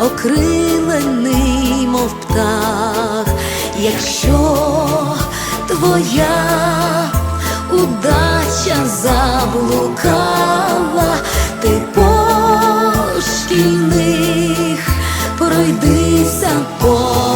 окрилений, мов птах, якщо твоя удача заблукала, ти по шкільних пройдися по.